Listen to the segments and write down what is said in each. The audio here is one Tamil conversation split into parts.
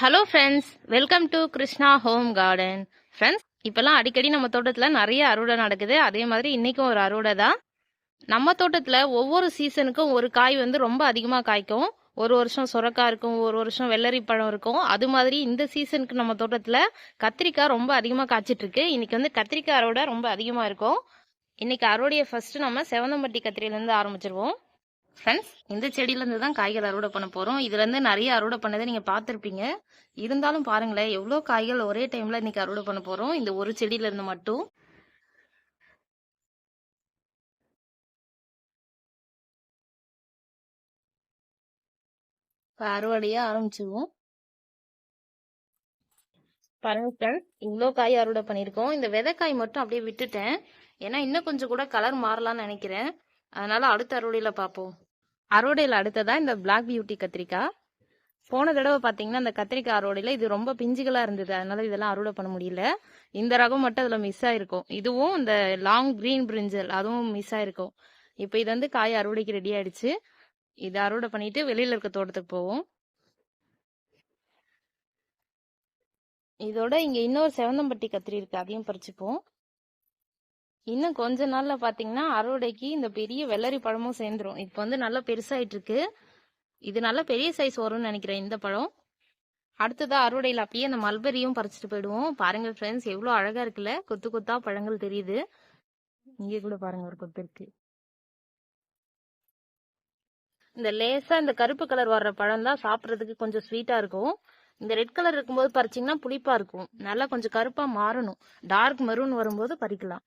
Hello friends welcome to Krishna home garden friends இப்போல்லாம் அடிக்கடி நம்ம தோட்டத்தில் நிறைய அறுவடை நடக்குது. அதே மாதிரி இன்றைக்கும் ஒரு அறுவடை தான். நம்ம தோட்டத்தில் ஒவ்வொரு சீசனுக்கும் ஒரு காய் வந்து ரொம்ப அதிகமாக காய்க்கும். ஒரு வருஷம் சுரக்காய் இருக்கும் ஒரு வருஷம் வெள்ளரி பழம் இருக்கும். அது மாதிரி இந்த சீசனுக்கு நம்ம தோட்டத்தில் கத்திரிக்காய் ரொம்ப அதிகமாக காய்ச்சிட்ருக்கு இன்றைக்கி வந்து கத்திரிக்காய் அறுவடை ரொம்ப அதிகமாக இருக்கும். இன்றைக்கி அறுவடையை ஃபஸ்ட்டு நம்ம செவந்தம்பட்டி கத்திரியிலேருந்து ஆரம்பிச்சிருவோம். ஃப்ரெண்ட்ஸ் இந்த செடியிலேருந்து தான் காய்கள் அறுவடை பண்ண போகிறோம் இதுலேருந்து நிறைய அறுவடை பண்ணதை நீங்கள் பார்த்துருப்பீங்க. இருந்தாலும் பாருங்களேன் எவ்வளோ காய்கள் ஒரே டைமில் இன்னைக்கு அறுவடை பண்ண போகிறோம் இந்த ஒரு செடியிலேருந்து மட்டும். இப்போ அறுவடையாக ஆரம்பிச்சிருவோம். பாருங்க ஃப்ரெண்ட்ஸ் இவ்வளோ காய் அறுவடை பண்ணியிருக்கோம். இந்த விதைக்காய் மட்டும் அப்படியே விட்டுட்டேன். ஏன்னா இன்னும் கொஞ்சம் கூட கலர் மாறலாம்னு நினைக்கிறேன். அதனால அடுத்த அறுவடையில் பார்ப்போம். அறுவடையில் அடுத்ததா இந்த பிளாக் பியூட்டி கத்திரிக்காய்? போன தடவை பார்த்தீங்கன்னா இந்த கத்திரிக்காய் அறுவடையில் இது ரொம்ப பிஞ்சுகளாக இருந்தது. அதனால இதெல்லாம் அறுவடை பண்ண முடியல. இந்த ரகம் மட்டும் அதில் மிஸ் ஆயிருக்கும். இதுவும் இந்த லாங் கிரீன் பிரிஞ்சல் அதுவும் மிஸ் ஆயிருக்கும். இப்போ இது வந்து காய் அறுவடைக்கு ரெடி ஆயிடுச்சு. இது அறுவடை பண்ணிட்டு வெளியில இருக்க தோட்டத்துக்கு போவோம். இதோட இங்க இன்னொரு செவந்தம்பட்டி கத்திரி இருக்கு. அதையும் பறிச்சுப்போம் இன்னும் கொஞ்ச நாள்ல பாத்தீங்கன்னா அறுவடைக்கு இந்த பெரிய வெள்ளரி பழமும் சேர்ந்துரும். இப்போ வந்து நல்லா பெருசாயிட்டு இருக்கு இது நல்லா பெரிய சைஸ் வரும்னு நினைக்கிறேன் இந்த பழம். அடுத்ததா அறுவடையில் அப்படியே அந்த மல்பெரியும் பறிச்சுட்டு போயிடுவோம். பாருங்க ஃப்ரெண்ட்ஸ் எவ்வளோ அழகா இருக்குல்ல. கொத்து கொத்தா பழங்கள் தெரியுது. இங்கே கூட பாருங்க ஒரு கொத்து இருக்கு. இந்த லேசா இந்த கருப்பு கலர் வர்ற பழம் தான் சாப்பிட்றதுக்கு கொஞ்சம் ஸ்வீட்டா இருக்கும். இந்த ரெட் கலர் இருக்கும்போது பறிச்சீங்கன்னா புளிப்பா இருக்கும். நல்லா கொஞ்சம் கருப்பா மாறணும். டார்க் மெரூன் வரும்போது பறிக்கலாம்.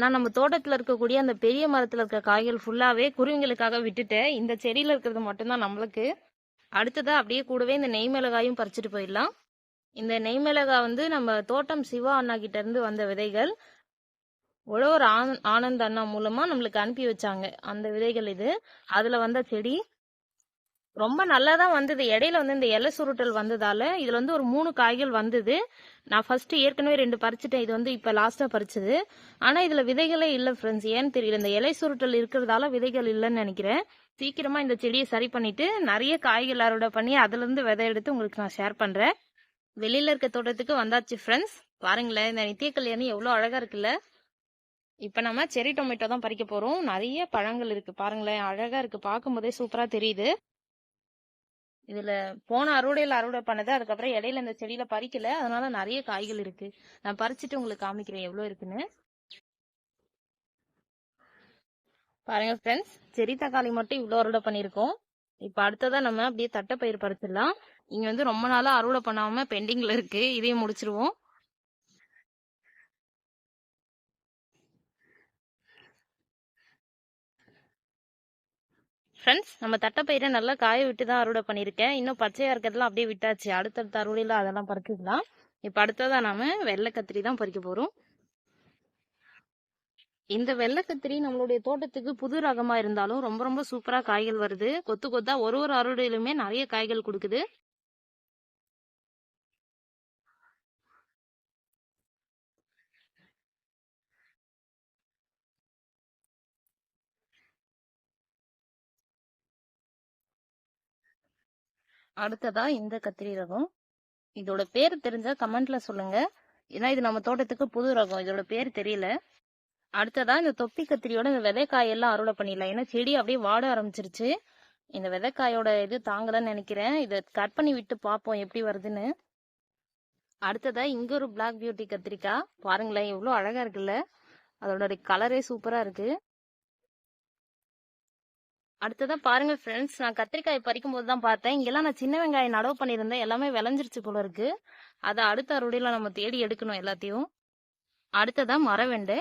நான் நம்ம தோட்டத்தில் இருக்கக்கூடிய அந்த பெரிய மரத்தில் இருக்க காய்கள் ஃபுல்லாகவே குருவிங்களுக்காக விட்டுட்டேன் இந்த செடியில் இருக்கிறது மட்டும்தான் நம்மளுக்கு. அடுத்ததாக அப்படியே கூடவே இந்த நெய் மிளகாயும் பறிச்சுட்டு போயிடலாம். இந்த நெய் மிளகாய் வந்து நம்ம தோட்டம் சிவா அண்ணா கிட்டேருந்து வந்த விதைகள். உழவர் ஆனந்த் ஆனந்த் அண்ணா மூலமாக நம்மளுக்கு அனுப்பி வச்சாங்க அந்த விதைகள் இது. அதில் வந்த செடி ரொம்ப நல்லா தான் வந்தது. இடையில வந்து இந்த இலை சுருட்டல் வந்ததால இதுல வந்து ஒரு மூணு காய்கள் வந்தது. நான் ஃபர்ஸ்ட் ஏற்கனவே ரெண்டு பறிச்சுட்டேன். இது வந்து இப்ப லாஸ்டா பறிச்சது. ஆனா இதுல விதைகளே இல்ல ஃப்ரெண்ட்ஸ் ஏன்னு தெரியல. இந்த இலை சுருட்டல் இருக்கிறதால விதைகள் இல்லைன்னு நினைக்கிறேன். சீக்கிரமா இந்த செடியை சரி பண்ணிட்டு நிறைய காய்கள் அறுவடை பண்ணி அதுல இருந்து விதை எடுத்து உங்களுக்கு நான் ஷேர் பண்றேன். வெளியில இருக்க தோட்டத்துக்கு வந்தாச்சு ஃப்ரெண்ட்ஸ் பாருங்களேன். இந்த நித்திய கல்யாணி எவ்வளவு அழகா இருக்குல்ல. இப்ப நம்ம செரி டொமேட்டோ தான் பறிக்க போறோம். நிறைய பழங்கள் இருக்கு. பாருங்களேன். அழகா இருக்கு. பார்க்கும்போதே சூப்பராக சூப்பரா தெரியுது. இதுல போன அறுவடையில அறுவடை பண்ணது அதுக்கப்புறம் இடையில இந்த செடியில பறிக்கல. அதனால நிறைய காய்கள் இருக்கு. நான் பறிச்சுட்டு உங்களுக்கு காமிக்கிறேன் எவ்வளவு இருக்குன்னு. பாருங்க ஃப்ரெண்ட்ஸ் செரி தக்காளி மட்டும் இவ்வளோ அறுவடை பண்ணியிருக்கோம். இப்போ அடுத்ததான் நம்ம அப்படியே தட்டைப்பயிர் பறிச்சிடலாம். இங்க வந்து ரொம்ப நாளா அறுவடை பண்ணாம பெண்டிங்ல இருக்கு. இதையும் முடிச்சிருவோம். ஃப்ரெண்ட்ஸ் நம்ம தட்டைப்பயிரை நல்லா காய விட்டு தான் அறுவடை பண்ணியிருக்கேன். இன்னும் பச்சையாக இருக்கிறதெல்லாம் அப்படியே விட்டாச்சு. அடுத்தடுத்த அறுவடையில் அதெல்லாம் பறிக்கலாம் இப்போ அடுத்ததாக நாம வெள்ளை கத்திரி தான் பறிக்க போகிறோம் இந்த வெள்ளை கத்திரி நம்மளுடைய தோட்டத்துக்கு புது ரகமாக இருந்தாலும் ரொம்ப ரொம்ப சூப்பராக காய்கள் வருது. கொத்து கொத்தா ஒரு ஒரு அறுவடையிலுமே நிறைய காய்கள் கொடுக்குது. அடுத்ததா இந்த கத்திரி ரகம். இதோட பேர் தெரிஞ்சா கமெண்ட்ல சொல்லுங்க. ஏன்னா இது நம்ம தோட்டத்துக்கு புது ரகம். இதோட பேர் தெரியல. அடுத்ததா இந்த தொப்பி கத்திரியோட இந்த விதைக்காயெல்லாம் அறுவடை பண்ணிடலாம். ஏன்னா செடி அப்படியே வாட ஆரம்பிச்சிருச்சு. இந்த விதைக்காயோட இது தாங்கலன்னு நினைக்கிறேன். இதை கட் பண்ணி விட்டு பார்ப்போம் எப்படி வருதுன்னு. அடுத்ததா இங்க ஒரு பிளாக் பியூட்டி கத்திரிக்காய். பாருங்களேன் இவ்வளோ அழகா இருக்குல்ல. அதோட கலரே சூப்பரா இருக்கு. அடுத்ததான் பாருங்க ஃப்ரெண்ட்ஸ் நான் கத்திரிக்காய் பறிக்கும் போது தான் பார்த்தேன். இங்கெல்லாம் நான் சின்ன வெங்காயம் நடவு பண்ணியிருந்தேன். எல்லாமே விளைஞ்சிருச்சு போல இருக்கு. அதை அடுத்த அறுவடையில நம்ம தேடி எடுக்கணும் எல்லாத்தையும். அடுத்ததான் மரவெண்டு.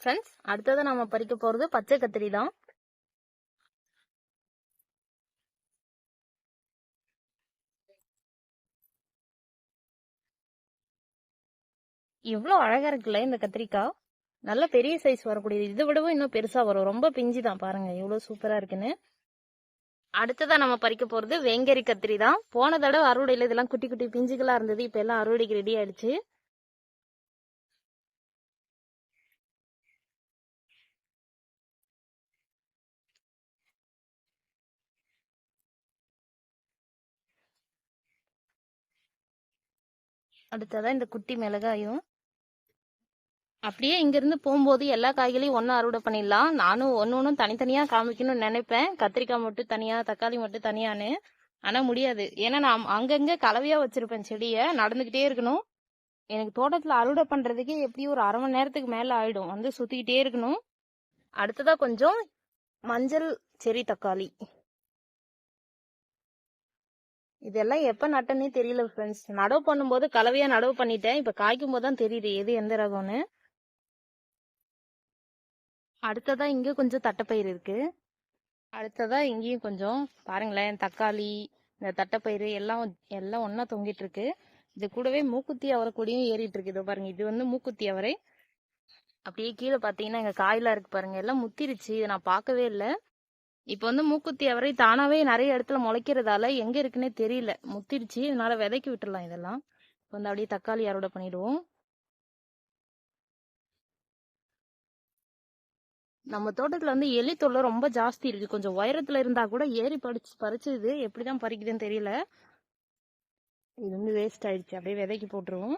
ஃப்ரெண்ட்ஸ் அடுத்ததான் நம்ம பறிக்க போறது பச்சை கத்திரி தான் இவ்வளோ அழகா இருக்குல்ல இந்த கத்திரிக்காய் நல்ல பெரிய சைஸ் வரக்கூடியது. இதை விடவும் இன்னும் பெருசா வரும். ரொம்ப பிஞ்சு தான். பாருங்க எவ்வளவு சூப்பரா இருக்குன்னு. அடுத்ததான் நம்ம பறிக்க போறது வேங்கரி கத்திரி தான். போன தடவை அறுவடையில இதெல்லாம் குட்டி குட்டி பிஞ்சுகளா இருந்தது. இப்ப எல்லாம் அறுவடைக்கு ரெடி ஆயிடுச்சு. அடுத்ததான் இந்த குட்டி மிளகாயும் அப்படியே இங்கிருந்து போகும்போது எல்லா காய்களையும் ஒன்றும் அறுவடை பண்ணிடலாம். நானும் ஒன்று ஒன்றும் தனித்தனியாக காமிக்கணும்னு நினைப்பேன். கத்திரிக்காய் மட்டும் தனியாக தக்காளி மட்டும் தனியான்னு. ஆனால் முடியாது. ஏன்னா நான் அங்கங்கே கலவையாக வச்சுருப்பேன் செடியை. நடந்துக்கிட்டே இருக்கணும். எனக்கு தோட்டத்தில் அறுவடை பண்ணுறதுக்கே எப்படியும் ஒரு அரை மணி நேரத்துக்கு மேலே ஆகிடும் வந்து சுற்றிக்கிட்டே இருக்கணும். அடுத்ததாக கொஞ்சம் மஞ்சள் செரி தக்காளி. இதெல்லாம் எப்போ நட்டனே தெரியல ஃப்ரெண்ட்ஸ் நடவு பண்ணும்போது கலவையாக நடவு பண்ணிட்டேன். இப்போ காய்க்கும் போது தான் தெரியுது எது எந்த ரகம்னு. அடுத்ததா இங்க கொஞ்சம் தட்டைப்பயிர் இருக்கு. அடுத்ததா இங்கேயும் கொஞ்சம் பாருங்களேன் தக்காளி இந்த தட்டைப்பயிறு எல்லாம் எல்லாம் ஒன்றா தொங்கிட்டு இருக்கு. இது கூடவே மூக்குத்தி அவரை கூடயும் ஏறிட்டு இருக்கு. இதோ பாருங்க இது வந்து மூக்குத்தி அவரை. அப்படியே கீழே பாத்தீங்கன்னா எங்க காயெல்லாம் இருக்கு பாருங்க. எல்லாம் முத்திருச்சு. இதை நான் பார்க்கவே இல்லை. இப்போ வந்து மூக்குத்தி அவரை தானாவே நிறைய இடத்துல முளைக்கிறதால எங்க இருக்குன்னே தெரியல. முத்திருச்சு. இதனால விதைக்கி விட்டுடலாம் இதெல்லாம். இப்போ வந்து அப்படியே தக்காளி அறுவடை பண்ணிடுவோம். நம்ம தோட்டத்துல வந்து எலி தொல்லை ரொம்ப ஜாஸ்தி இருக்கு. கொஞ்சம் உயரத்துல இருந்தா கூட ஏறி பறிச்சு பறிச்சது எப்படிதான் பறிக்குதுன்னு தெரியல. இது வந்து வேஸ்ட் ஆயிடுச்சு. அப்படியே விதைக்கு போட்டுருவோம்.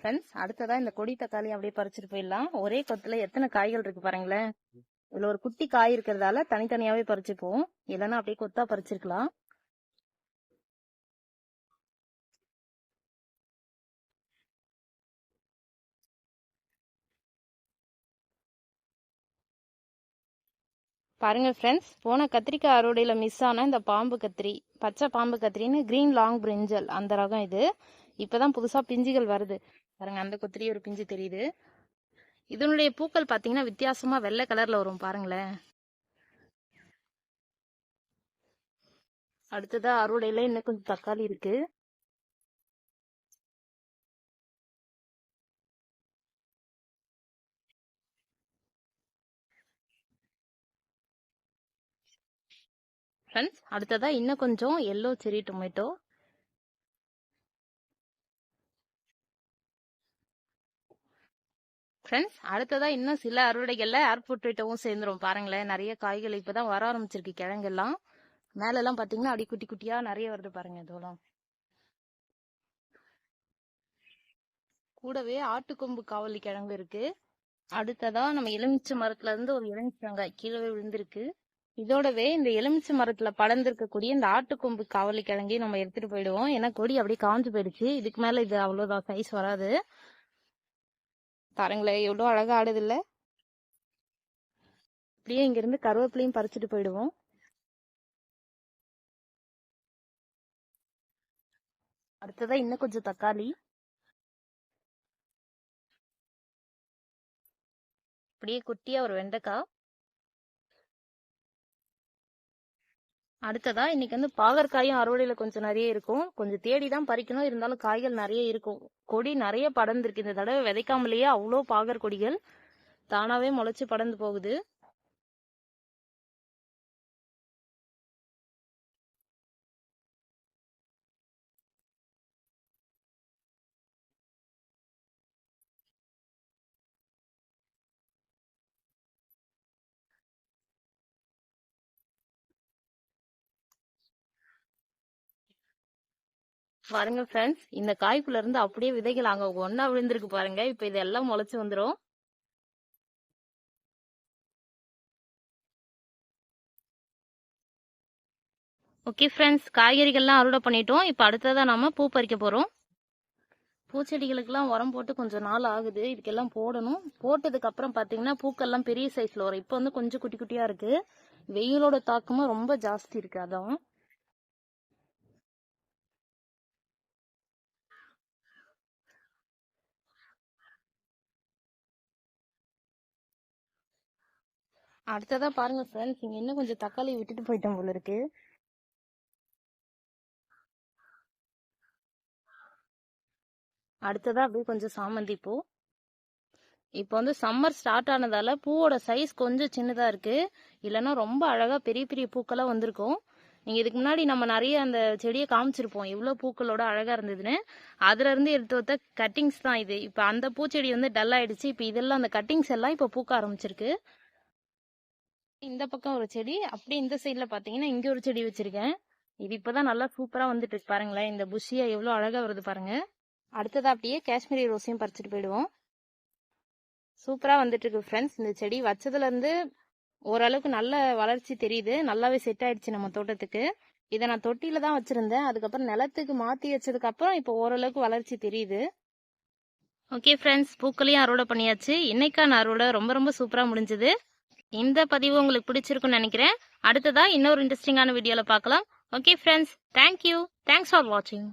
ஃப்ரெண்ட்ஸ் அடுத்ததா இந்த கொடி தக்காளி அப்படியே பறிச்சுட்டு போயிடலாம். ஒரே கொத்துல எத்தனை காய்கள் இருக்கு பாருங்களேன். இதுல ஒரு குட்டி காய் இருக்கிறதால தனித்தனியாவே பறிச்சுப்போம் இல்லைன்னா அப்படியே கொத்தா பறிச்சிருக்கலாம். பாருங்க ஃப்ரெண்ட்ஸ் போன கத்திரிக்காய் அறுவடையில் மிஸ் ஆன இந்த பாம்பு கத்திரி பச்சை பாம்பு கத்திரின்னு கிரீன் லாங் பிரிஞ்சல் அந்த ரகம் இது. இப்பதான் புதுசாக பிஞ்சுகள் வருது. பாருங்க அந்த கொத்திரி ஒரு பிஞ்சு தெரியுது. இதனுடைய பூக்கள் பார்த்தீங்கன்னா வித்தியாசமா வெள்ளை கலர்ல வரும் பாருங்களேன். அடுத்ததாக அறுவடையில இன்னும் கொஞ்சம் தக்காளி இருக்கு. ஃப்ரெண்ட்ஸ் அடுத்ததாக இன்னும் கொஞ்சம் எல்லோ செரி டொமேட்டோ ஃப்ரெண்ட்ஸ் அடுத்ததாக இன்னும் சில அறுவடைகளில் ஏர் பொட்டேட்டோவும் சேர்ந்துரும். பாருங்களேன் நிறைய காய்கள் இப்போ தான் வர ஆரம்பிச்சிருக்கு கிழங்கெல்லாம். மேலெல்லாம் பார்த்தீங்கன்னா அடி குட்டி குட்டியாக நிறைய வருது பாருங்க இதெல்லாம் கூடவே ஆட்டுக்கொம்பு காவலி கிழங்கு இருக்குது அடுத்ததாக நம்ம எலுமிச்சை மரத்துலேருந்து ஒரு எலுமிச்சங்காய் கீழே விழுந்திருக்கு. இதோடவே இந்த எலுமிச்சை மரத்துல படர்ந்திருக்கக்கூடிய இந்த ஆட்டுக்கொம்பு காவலி கிழங்கையும் நம்ம எடுத்துட்டு போயிடுவோம். ஏன்னா கொடி அப்படியே காஞ்சு போயிடுச்சு. இதுக்கு மேல இது அவ்வளவுதான் சைஸ் வராது. பாருங்களேன் எவ்வளவு அழகா ஆடுது இல்ல? அப்படியே இங்கிருந்து கருவேப்பிலையும் பறிச்சுட்டு போயிடுவோம். அடுத்ததான் இன்னும் கொஞ்சம் தக்காளி. அப்படியே குட்டியா ஒரு வெண்டைக்காய். அடுத்ததா இன்னைக்கு வந்து பாகற்காயும் அறுவடையில கொஞ்சம் நிறைய இருக்கும். கொஞ்சம் தேடி தான் பறிக்கணும். இருந்தாலும் காய்கள் நிறைய இருக்கும். கொடி நிறைய படர்ந்துருக்கு. இந்த தடவை விதைக்காமலேயே அவ்வளோ பாகற் கொடிகள் தானாவே முளைச்சு படர்ந்து போகுது. பாருங்க ஃப்ரெண்ட்ஸ் இந்த காய்க்குள்ள இருந்து அப்படியே விதைகள் அங்க ஒன்னா விழுந்திருக்கு பாருங்க. இப்ப இதெல்லாம் முளைச்சு வந்துரும். ஓகே ஃப்ரெண்ட்ஸ் காய்கறிகள்லாம் அறுவடை பண்ணிட்டோம். இப்போ அடுத்ததான் நாம பூ பறிக்க போறோம். பூச்செடிகளுக்கெல்லாம் உரம் போட்டு கொஞ்சம் நாள் ஆகுது. இதுக்கெல்லாம் போடணும். போட்டதுக்கு அப்புறம் பாத்தீங்கன்னா பூக்கள்லாம் பெரிய சைஸ்ல வரும். இப்போ வந்து கொஞ்சம் குட்டி குட்டியா இருக்கு. வெயிலோட தாக்கமும் ரொம்ப ஜாஸ்தி இருக்கு அதான். அடுத்ததா பாருங்க ஃப்ரெண்ட்ஸ் இங்க இன்னும் கொஞ்சம் தக்காளி விட்டுட்டு போயிட்டோம் போல இருக்கு. அடுத்ததா அப்படியே கொஞ்சம் சாமந்தி பூ. இப்போ வந்து சம்மர் ஸ்டார்ட் ஆனதால பூவோட சைஸ் கொஞ்சம் சின்னதா இருக்கு. இல்லைன்னா ரொம்ப அழகா பெரிய பெரிய பூக்களா வந்திருக்கும். நீங்க இதுக்கு முன்னாடி நம்ம நிறைய அந்த செடியை காமிச்சிருப்போம். எவ்வளவு பூக்களோட அழகா இருந்ததுன்னு. அதுல இருந்து எடுத்து வைத்த கட்டிங்ஸ் தான் இது. இப்போ அந்த பூச்செடி வந்து டல் ஆயிடுச்சு. இப்போ இதெல்லாம் அந்த கட்டிங்ஸ் எல்லாம் இப்போ பூக்க ஆரம்பிச்சிருக்கு. இந்த பக்கம் ஒரு செடி அப்படியே இந்த சைட்ல பாத்தீங்கன்னா இங்க ஒரு செடி வச்சிருக்கேன். இது இப்பதான் நல்லா சூப்பரா வந்துட்டு இருக்கு பாருங்களேன். இந்த புஷியா எவ்வளவு அழகா வருது பாருங்க. அடுத்ததா அப்படியே காஷ்மீரி ரோஸையும் பறிச்சுட்டு போயிடுவோம். சூப்பரா வந்துட்டு இருக்கு ஃப்ரெண்ட்ஸ் இந்த செடி வச்சதுல இருந்து ஓரளவுக்கு நல்ல வளர்ச்சி தெரியுது. நல்லாவே செட் ஆயிடுச்சு நம்ம தோட்டத்துக்கு. இதை நான் தொட்டியில தான் வச்சிருந்தேன். அதுக்கப்புறம் நிலத்துக்கு மாத்தி வச்சதுக்கு அப்புறம் இப்போ ஓரளவுக்கு வளர்ச்சி தெரியுது. ஓகே ஃப்ரெண்ட்ஸ் பூக்களையும் அறுவடை பண்ணியாச்சு. இன்னைக்கான அறுவடை ரொம்ப ரொம்ப சூப்பரா முடிஞ்சது. இந்த பதிவு உங்களுக்கு பிடிச்சிருக்கும்னு நினைக்கிறேன். அடுத்ததா இன்னொரு இன்ட்ரெஸ்டிங்கான வீடியோல பார்க்கலாம். Okay friends thank you thanks for வாட்சிங்